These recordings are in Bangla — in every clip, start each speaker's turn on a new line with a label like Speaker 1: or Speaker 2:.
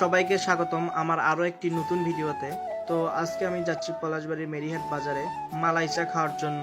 Speaker 1: সবাইকে স্বাগতম আমার আরও একটি নতুন ভিডিওতে। তো আজকে আমি যাচ্ছি পলাশবাড়ির মেরিহাট বাজারে মালাইচা খাওয়ার জন্য।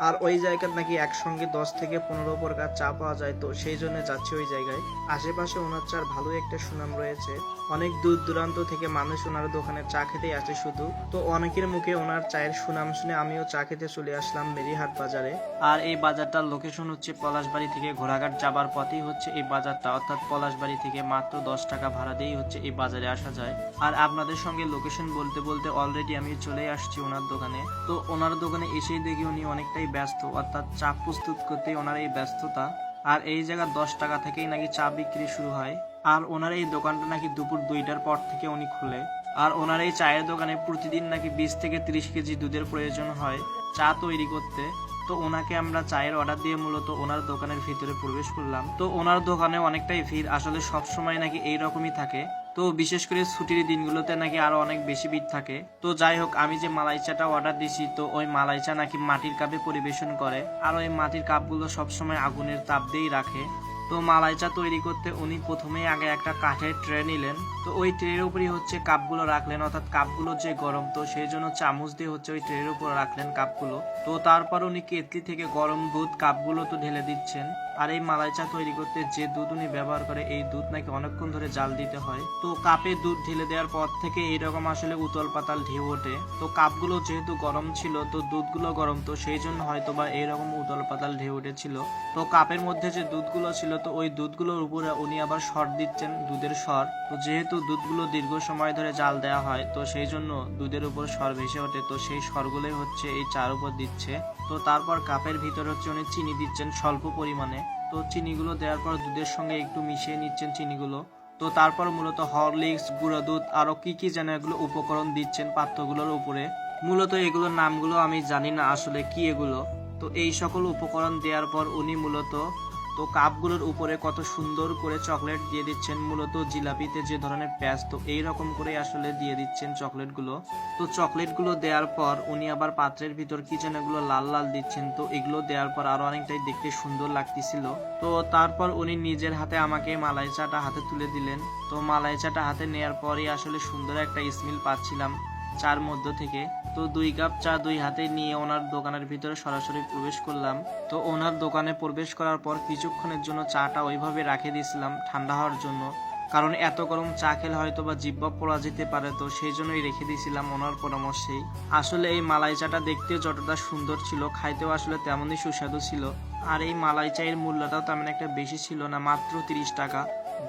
Speaker 1: আর ওই জায়গার নাকি একসঙ্গে দশ থেকে পনেরো প্রকার চা পাওয়া যায়, তো সেই জন্য যাচ্ছি ওই জায়গায়। আশেপাশে ওনার চার ভালো একটা সুনাম রয়েছে। অনেক দূর দূরান্ত থেকে মানুষ ওনার দোকানে চা খেতেই আসে শুধু। তো অনেকের মুখে ওনার চায়ের সুনাম শুনে আমিও চা খেতে চলে আসলাম মেরিহাট বাজারে। আর এই বাজারটার লোকেশন হচ্ছে পলাশবাড়ি থেকে ঘোড়াঘাট যাবার পথেই হচ্ছে এই বাজারটা। অর্থাৎ পলাশবাড়ি থেকে মাত্র দশ টাকা ভাড়া দিয়েই হচ্ছে এই বাজারে আসা যায়। আর আপনাদের সঙ্গে লোকেশন বলতে বলতে অলরেডি আমি চলে আসছি ওনার দোকানে। তো ওনার দোকানে এসেই দেখি উনি অনেকটাই ব্যস্ত, অর্থাৎ চা প্রস্তুত করতে ওনার এই ব্যস্ততা। আর এই জায়গা দশ টাকা থেকেই নাকি চা বিক্রি শুরু হয়। আর ওনার এই দোকানটা নাকি দুপুর দুইটার পর থেকে উনি খুলে। আর ওনার এই চায়ের দোকানে প্রতিদিন নাকি বিশ থেকে তিরিশ কেজি দুধের প্রয়োজন হয় চা তৈরি করতে। তো ওনাকে আমরা চায়ের অর্ডার দিয়ে মূলত ওনার দোকানের ভিতরে প্রবেশ করলাম। তো ওনার দোকানে অনেকটাই ভিড়, আসলে সব সময় নাকি এই রকমই থাকে। তো বিশেষ করে ছুটির দিনগুলোতে নাকি আরও অনেক বেশি ভিড় থাকে। তো যাই হোক, আমি যে মালাই চাটা অর্ডার দিছি, তো ওই মালাই চা নাকি মাটির কাপে পরিবেশন করে। আর ওই মাটির কাপগুলো সবসময় আগুনের তাপ দিয়েই রাখে। তো মালাই চা তৈরি করতে উনি প্রথমেই আগে একটা কাঠের ট্রে নিলেন। তো ওই ট্রের উপরই হচ্ছে কাপগুলো রাখলেন, অর্থাৎ কাপগুলো যে গরম, তো সেই জন্য চামচ দিয়ে হচ্ছে ওই ট্রের উপর রাখলেন কাপগুলো। তো তারপর উনি কেতলি থেকে গরম দুধ কাপগুলো তো ঢেলে দিচ্ছেন। আর এই মালাই চা তৈরি করতে যে দুধ উনি ব্যবহার করে, এই দুধ নাকি অনেকক্ষণ ধরে জাল দিতে হয়। তো কাপে দুধ ঢেলে দেওয়ার পর থেকে এইরকম আসলে উতল পাতাল ঢেউ ওঠে। তো কাপগুলো যেহেতু গরম ছিল, তো দুধগুলো গরম, তো সেই জন্য হয়তো বা এইরকম উতল পাতাল ঢেউ উঠেছিল। তো কাপের মধ্যে যে দুধগুলো ছিল তো ওই দুধগুলোর উপরে উনি আবার শর দিচ্ছেন দুধের স্বর তো যেহেতু দুধগুলো দীর্ঘ সময় ধরে জাল দেওয়া হয়, তো সেই জন্য দুধের উপর স্বর ভেসে ওঠে। তো সেই স্বরগুলোই হচ্ছে এই চার উপর দিচ্ছে। তো তারপর কাপের ভিতর হচ্ছে উনি চিনি দিচ্ছেন স্বল্প পরিমাণে। তো চিনিগুলো দেওয়ার পর দুধের সঙ্গে একটু মিশিয়ে নিচ্ছেন চিনিগুলো। তো তারপর মূলত হরলিক্স, গুঁড়ো দুধ, আরও কি কি যেন এগুলো উপকরণ দিচ্ছেন পাত্রগুলোর উপরে। মূলত এগুলোর নামগুলো আমি জানি না আসলে কি এগুলো। তো এই সকল উপকরণ দেওয়ার পর উনি মূলত তো কাপগুলোর উপরে কত সুন্দর করে চকলেট দিয়ে দিচ্ছেন মূলত জিলাপিতে যে ধরনের প্যাঁচ, তো এই রকম করে আসলে দিয়ে দিচ্ছেন চকলেটগুলো। তো চকলেটগুলো দেওয়ার পর উনি আবার পাত্রের ভিতর কি যেন এগুলো লাল লাল দিচ্ছেন, তো এগুলো দেওয়ার পর আরও অনেকটাই দেখতে সুন্দর লাগতেছিল। তো তারপর উনি নিজের হাতে আমাকে মালাই চাটা হাতে তুলে দিলেন। তো মালাই চাটা হাতে নেয়ার পরই আসলে সুন্দর একটা স্মেল পাচ্ছিলাম চার মধ্য থেকে। তো দুই কাপ চা দুই হাতে নিয়ে ওনার দোকানের ভিতরে সরাসরি প্রবেশ করলাম। তো ওনার দোকানে প্রবেশ করার পর কিছুক্ষণের জন্য চাটা ওইভাবে রাখে দিয়েছিলাম ঠান্ডা হওয়ার জন্য। কারণ এত গরম চা খেলে হয়তো বা জিব্বা পড়া যেতে পারে, তো সেই জন্যই রেখে দিয়েছিলাম ওনার পরামর্শেই। আসলে এই মালাই চাটা দেখতে যতটা সুন্দর ছিল, খাইতেও আসলে তেমনই সুস্বাদু ছিল। আর এই মালাই চায়ের মূল্যটাও তেমন একটা বেশি ছিল না, মাত্র তিরিশ টাকা।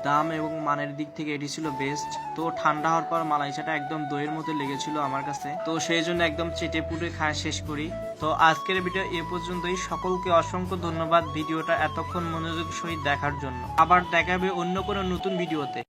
Speaker 1: দাম এবং মানের দিক থেকে এটি ছিল বেস্ট তো ঠান্ডা হওয়ার পর মালাইচাটা একদম দইয়ের মতো লেগেছিল আমার কাছে। তো সেই জন্য একদম চেটে পুটে খাওয়া শেষ করি। তো আজকের ভিডিও এ পর্যন্তই। সকলকে অসংখ্য ধন্যবাদ ভিডিওটা এতক্ষণ মনোযোগ সহিত দেখার জন্য। আবার দেখাবে অন্য কোনো নতুন ভিডিওতে